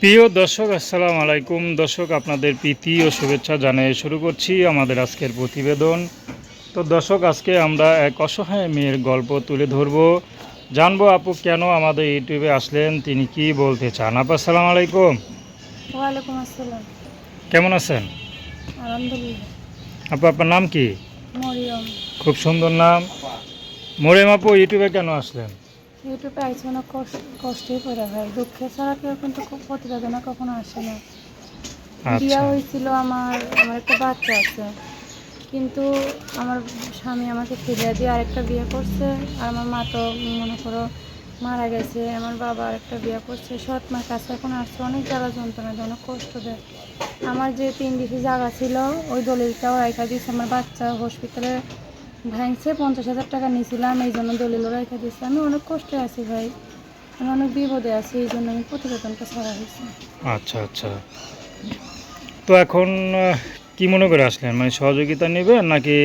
প্রিয় দর্শক আসসালামু আলাইকুম। দর্শক আপনাদের প্রীতি ও শুভেচ্ছা জানিয়ে শুরু করছি আমাদের আজকের প্রতিবেদন। তো দর্শক আজকে আমরা এক অসহায় মেয়ের গল্প তুলে ধরব। জানব আপু কেন আমাদের ইউটিউবে আসলেন? তিনি কি বলতে চান? আপু আসসালামু আলাইকুম। ওয়ালাইকুম আসসালাম। কেমন আছেন? আলহামদুলিল্লাহ। আপু আপনার নাম কি? মরিয়ম। খুব সুন্দর নাম। মরিয়ম আপু ইউটিউবে কেন আসলেন? ইউটিউবে আইসি অনেক কষ্ট কষ্টই করে ভাই দুঃখে ছাড়া কেউ কিন্তু খুব প্রতিবেদনা কখনো আসে না। বিয়া আচ্ছা হয়েছিল আমার আমার একটা বাচ্চা আছে। কিন্তু আমার স্বামী আমাকে ফিরিয়ে দিয়ে আরেকটা বিয়ে করছে। আর আমার মা তো মনে করো মারা গেছে। আমার বাবা আরেকটা বিয়ে করছে। সৎ মার কাছে এখন আসছে। অনেক জ্বালা যন্ত্রণা অনেক কষ্ট দেয়। আমার যে তিন ডিসি জায়গা ছিল ওই দলিলটাও রাখা দিয়েছে। আমার বাচ্চা হসপিটালে ভাঙছে পঞ্চাশ হাজার টাকা নিয়েছিলাম এই জন্য দলিলও রেখে দিয়েছে। আমি অনেক কষ্টে আছি ভাই। আমি অনেক বিপদে আছি এই জন্য আমি প্রতিবেদনটা ছাড়া হয়েছে। আচ্ছা আচ্ছা। তো এখন কি মনে করে আসলেন? মানে সহযোগিতা নেবেন নাকি?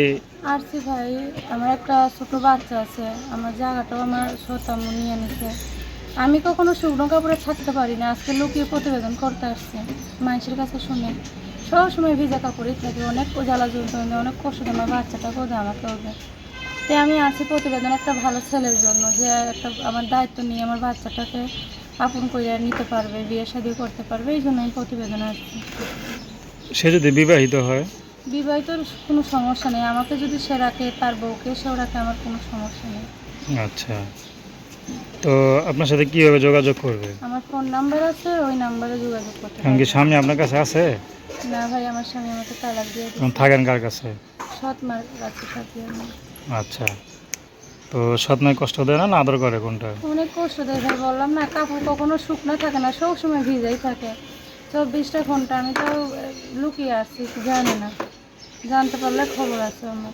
আসছি ভাই। আমার একটা ছোট বাচ্চা আছে। আমার জায়গাটাও আমার শ্রোতা নিয়ে নিছে আমি কখনো শুকনো কাপড়ে থাকতে পারি না। আজকে লুকিয়ে প্রতিবেদন করতে আসছে। মানুষের কাছে শুনে। সবসময় ভিজা কাপড়েই থাকে অনেক জ্বালা যন্ত্রণা অনেক কষ্ট আমার বাচ্চাটাকেও দেয় আমাকেও দেয়। তাই আমি আছি প্রতিবেদন একটা ভালো ছেলের জন্য যে একটা আমার দায়িত্ব নিয়ে আমার বাচ্চাটাকে আপন করে নিতে পারবে বিয়ে শাদী করতে পারবে এই জন্য আমি প্রতিবেদন আসছি। সে যদি বিবাহিত হয়? বিবাহিতর কোনো সমস্যা নেই আমাকে যদি সে রাখে তার বউকে সেও রাখে আমার কোনো সমস্যা নেই। আচ্ছা। তো আপনার সাথে কীভাবে যোগাযোগ করবে? আমার ফোন নাম্বার আছে ওই নাম্বারে যোগাযোগ করতে কি। স্বামী আপনার কাছে আছে? না ভাই আমার স্বামী আমাকে তালাক দিয়ে দিয়েছে। থাকেন কার কাছে? সৎ মার কাছে থাকি আমি আচ্ছা। তো সৎমায় কষ্ট দেয় না না আদর করে কোনটা? অনেক কষ্ট দেয় ভাই বললাম না কাপড় কখনো শুকনো থাকে না সব সময় ভিজাই থাকে। চব্বিশটা ঘণ্টা আমি তো লুকিয়ে আসছি জানি না। জানতে পারলে খবর আছে আমার।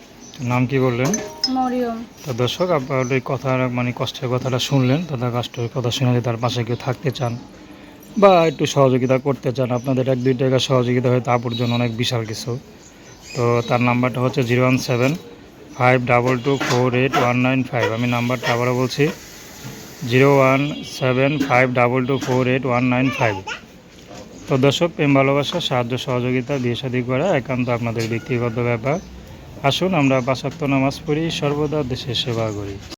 নাম কি বললেন? মরিয়ম। তো দর্শক আপনার এই কথা মানে কষ্টের কথাটা শুনলেন তাদের কষ্টের কথা শুনে তার পাশে কেউ থাকতে চান বা একটু সহযোগিতা করতে চান, আপনাদের এক, দুই টাকা সহযোগিতা হয়তো আপুর জন্য অনেক বিশাল কিছু। তো তার নাম্বারটা হচ্ছে zero one seven five double two four eight one nine five. আমি নাম্বারটা আবারও বলছি, zero one seven five double two four eight one nine five. তো দর্শক, প্রেম, ভালোবাসা, সাহায্য, সহযোগিতা, বিয়ে শাদী করা একান্ত আপনাদের ব্যক্তিগত ব্যাপার। আসুন আমরা পাঁচাত্ত নামাজ পড়ি, সর্বদা দেশের সেবা করি।